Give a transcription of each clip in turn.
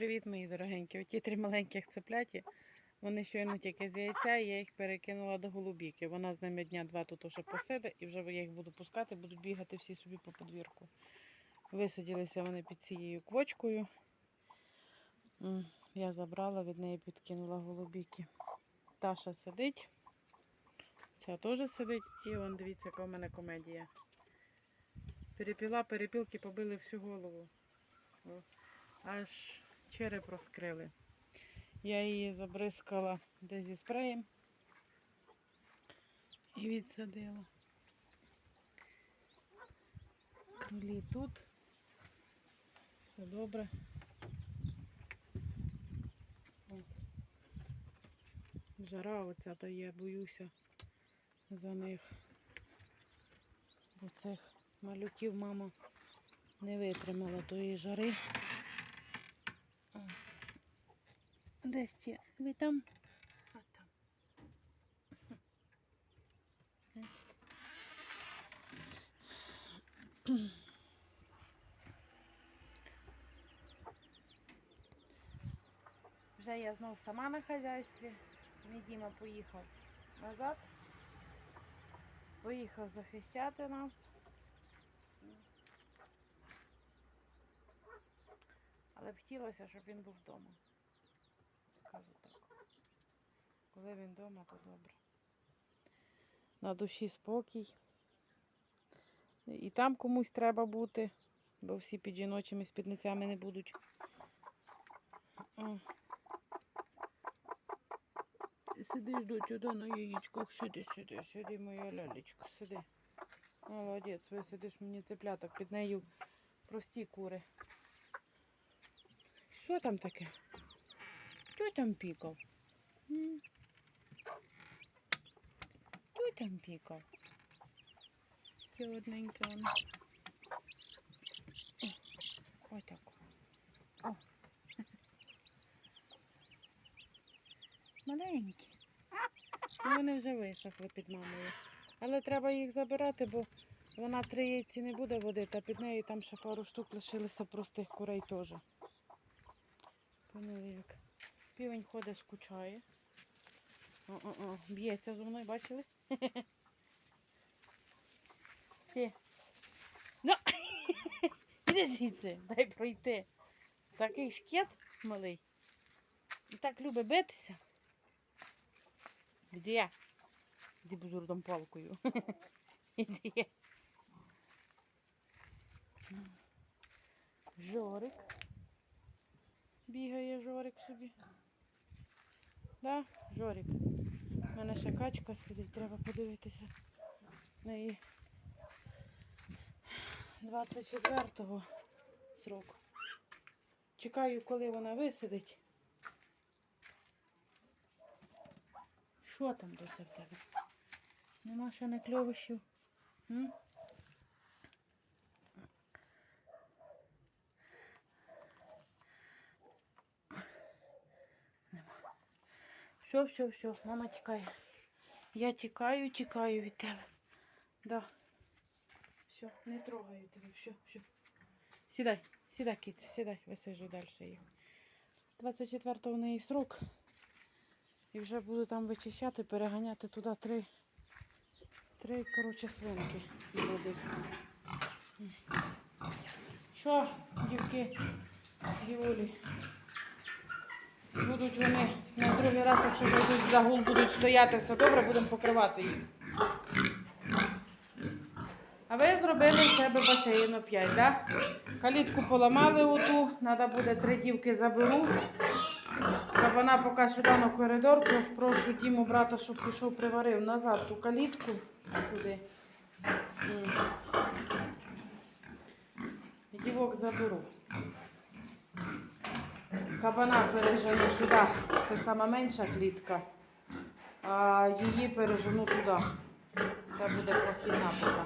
Привіт, мої дорогенькі. Оті три маленьких цепляті. Вони щойно тільки з яйця, я їх перекинула до голубіки. Вона з ними дня два тут уже посиде, і вже я їх буду пускати, будуть бігати всі собі по подвірку. Висадилися вони під цією квочкою. Я забрала, від неї підкинула голубіки. Таша сидить. Ця теж сидить. І он дивіться, яка в мене комедія. Перепіла, перепілки побили всю голову. Аж череп розкрили. Я її забризкала десь зі спреєм і відсадила. Кролі тут. Все добре. От. Жара оця, то я боюся за них. Бо цих малюків мама не витримала тої жари. О. Десь ті? Ви там? А там. Вже я знов сама на хазяйстві. Мій Діма поїхав назад. Поїхав захищати нас. Але б хотілося, щоб він був вдома. Скажу так. Коли він вдома, то добре. На душі спокій. І там комусь треба бути, бо всі під жіночими спідницями не будуть. О. Сидиш доцю, да, на яєчках, сиди, сиди, сиди, моя лялечка, сиди. Молодець, ви сидиш мені цепляток, під нею прості кури. Що там таке? Хто там пікав? М? Там пікав? Ще одненьке воно. О, Ой так. О. Маленькі. Вони вже висохли під мамою. Але треба їх забирати, бо вона три яйці не буде водити, а під нею там ще пару штук лишилося простих курей теж. Поняли як. Півень ходить, скучає. О-о-о, б'ється зо мною, бачили? Ти. Ну, іди звідси, дай пройти. Такий шкет малий. І так любить битися. Іди. Іди бузурдом палкою. Іди. Жорик. Бігає Жорик собі. Да, Жорик. Мене ще качка сидить, треба подивитися. на її 24-го сроку. Чекаю, коли вона висидить. Що там доця в тебе? Нема ще не кльовищів? М? Все, все, все, мама тікає. Я тікаю, тікаю від тебе. Да. Все, не трогаю тебе, все, все. Сідай, сідай, киця, сідай, висаджу далі їх. 24-го в неї срок. І вже буду там вичищати, переганяти туди три, три коротше, свинки молодих. Що, дівки, дівулі? Будуть вони на другий раз, якщо зайдуть загул, будуть стояти, все добре, будемо покривати їх. А ви зробили себе басейну 5, так? Калітку поламали оту, треба буде три дівки заберу. Кабана поки сюди на коридор, прошу Діму брата, щоб пішов приварив назад ту калітку. Туди. Дівок заберу. Кабана пережену сюди. Це сама менша клітка. А її пережену туди. Це буде прохідна поки.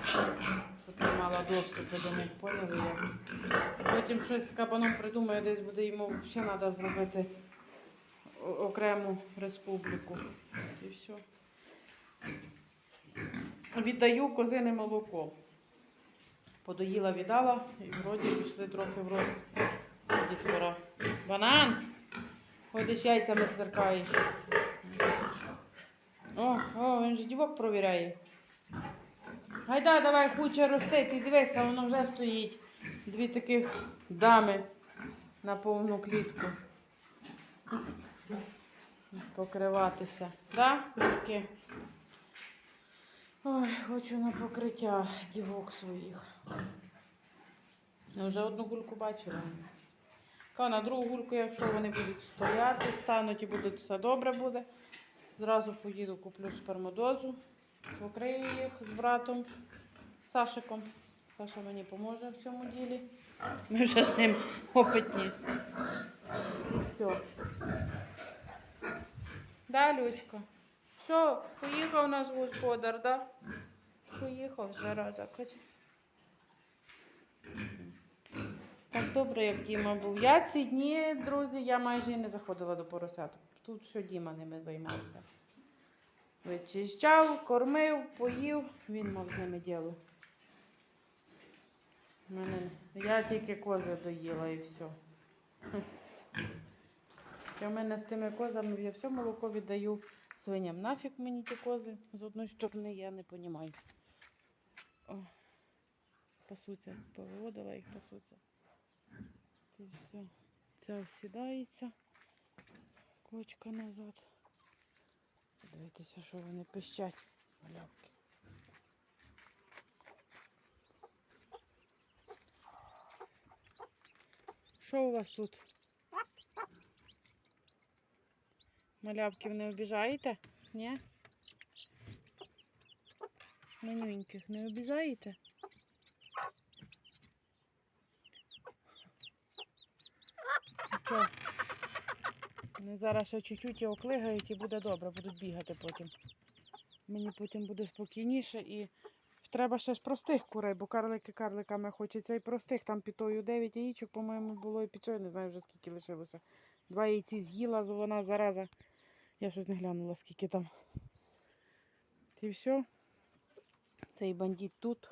Щоб не мала доступу до них, поняли як? Потім щось з кабаном придумаю, десь буде йому взагалі треба зробити окрему республіку. І все. Віддаю козине молоко. Подоїла, віддала і вроді пішли трохи в рост дітвора. Банан! Ходиш яйцями сверкаєш. О, о, він же дівок провіряє. Гайда, давай хуче рости, ти дивися, воно вже стоїть. Дві таких дами на повну клітку. Покриватися. Да, дітки? Ой, хочу на покриття дівок своїх. Я вже одну гульку бачила. Ка на другу гульку, якщо вони будуть стояти, стануть і будуть все добре буде. Зразу поїду, куплю спермодозу, покрию їх з братом Сашиком. Саша мені поможе в цьому ділі. Ми вже з ним опитні. І все. Да, Люська? Що, поїхав наш господар, да? Поїхав зараза, каже. Так добре, як Діма був. Я ці дні, друзі, я майже і не заходила до поросяток. Тут все Діма ними займався. Вичищав, кормив, поїв, він мав з ними діло. Я тільки кози доїла і все. В мене з тими козами я все молоко віддаю свиням. Нафіг мені ті кози з одної сторони, я не розумію. Пасуться, повиводила їх, пасуться. Тут все. Ця всідається. Кочка назад. Дивіться, що вони пищать. Малявки. Що у вас тут? Малявків не обіжаєте? Ні? Манюньких не обіжаєте? Що? Вони зараз ще чуть-чуть оклигають і буде добре, будуть бігати потім. Мені потім буде спокійніше і треба ще ж простих курей, бо карлики карликами хочеться і простих. Там пітою 9 яєчок, по-моєму, було і пітою, не знаю вже скільки лишилося. Два яйці з'їла, вона зараза. Я щось не глянула, скільки там. І все. Цей бандит тут.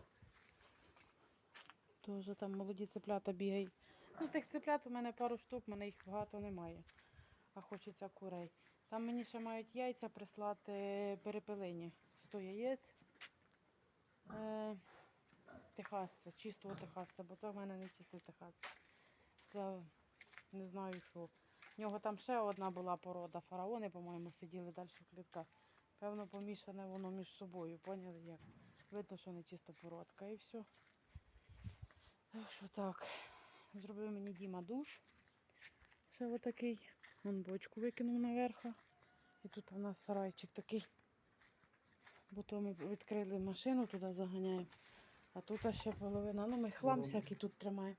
Тоже там молоді цеплята бігають. Ну, тих цеплят у мене пару штук, в мене їх багато немає. А хочеться курей. Там мені ще мають яйця прислати перепелині. 100 яєць. Е, техасця, чистого техасця, бо це в мене не чистий техас. Це не знаю що. В нього там ще одна була порода. Фараони, по-моєму, сиділи далі в клітках. Певно, помішане воно між собою. Поняли як? Видно, що не чисто породка і все. Так що так. Зробив мені Діма душ. Ще отакий. Вон бочку викинув наверх. І тут у нас сарайчик такий. Бо то ми відкрили машину, туди заганяємо. А тут ще половина. Ну, ми хлам всякий тут тримаємо.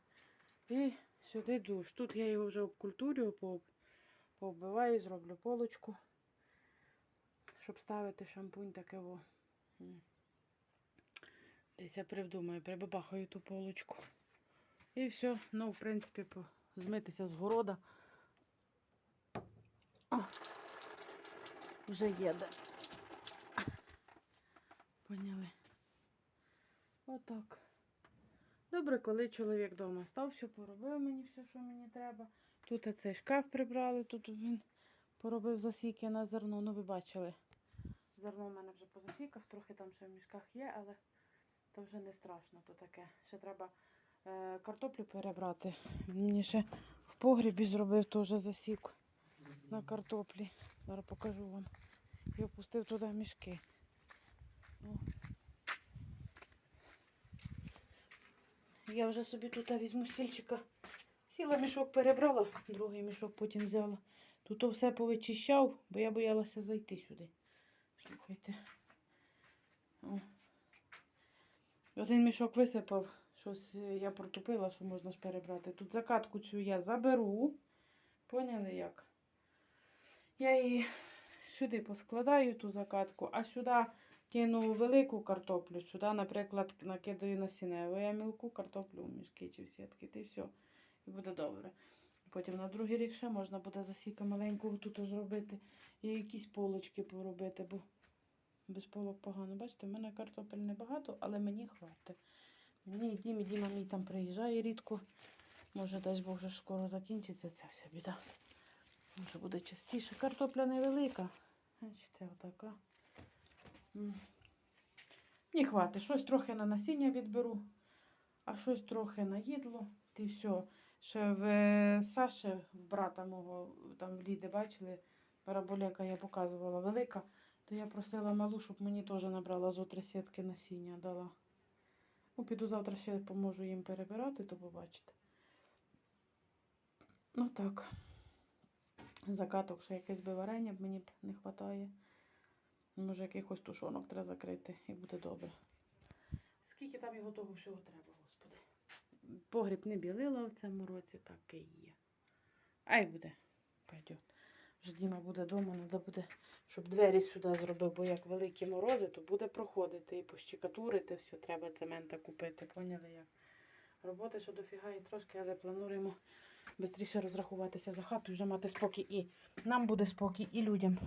І сюди душ. Тут я його вже обкультурюю, по- пооббиваю, зроблю полочку. Щоб ставити шампунь таке во. Десь я придумаю, прибабахаю ту полочку. І все. Ну, в принципі, змитися з города. О, вже їде. Поняли. Отак. Добре, коли чоловік вдома став, все поробив мені все, що мені треба. Тут цей шкаф прибрали, тут він поробив засіки на зерно. Ну, ви бачили. Зерно в мене вже по засіках, трохи там ще в мішках є, але то вже не страшно, то таке. Ще треба е, картоплю перебрати. Мені ще в погрібі зробив теж засік на картоплі. Зараз покажу вам. І опустив туди мішки. О. Я вже собі тут візьму стільчика. Сіла мішок перебрала, другий мішок потім взяла. Тут все повичищав, бо я боялася зайти сюди. Слухайте. О. Один мішок висипав, щось е, я протупила, що можна ж перебрати. Тут закатку цю я заберу. Поняли як? Я її сюди поскладаю ту закатку, а сюди кину велику картоплю. Сюди, наприклад, накидаю насінневу. Я мілку картоплю в мішки чи в сітки, й все. І буде добре. Потім на другий рік ще можна буде засіка маленького тут зробити. І якісь полочки поробити, бо без полок погано. Бачите, в мене картопель небагато, але мені хватить. Мені і Дімі, Діма мій там приїжджає рідко. Може, дасть Бог, вже скоро закінчиться ця вся біда. Буде частіше. Картопля невелика. Бачите, отака. М. Хватить. Щось трохи на насіння відберу, а щось трохи на їдло. Ти все. Ще в е, Саші, в брата мого, там в Ліди, бачили, параболека я показувала велика, то я просила малу, щоб мені теж набрала зо сітки насіння дала. Ну, піду завтра ще поможу їм перебирати, то побачите. Ну так. Закаток ще якесь би варення б мені б не вистачає. Може, якихось тушонок треба закрити і буде добре. Скільки там його того всього треба, господи. Погріб не білила в цьому році, так і є. Ай буде. Пойдет. Вже Діма буде вдома, треба буде, щоб двері сюди зробив, бо як великі морози, то буде проходити і пощекатурити, все, треба цемента купити. Поняли як? Роботи що дофіга і трошки, але плануємо швидше розрахуватися за хату і вже мати спокій. І нам буде спокій, і людям.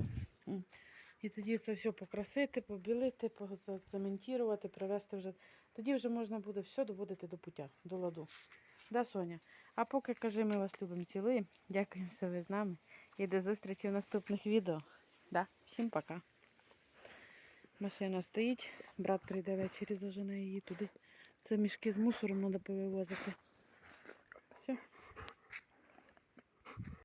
І тоді це все покрасити, побілити, поцементувати, привезти вже. Тоді вже можна буде все доводити до пуття, до ладу. Да, Соня? А поки кажи, ми вас любимо цілуємо. Дякуємо, що ви з нами. І до зустрічі в наступних відео. Да? Всім пока. Машина стоїть, брат прийде ввечері, зажене її туди. Це мішки з мусором треба повивозити.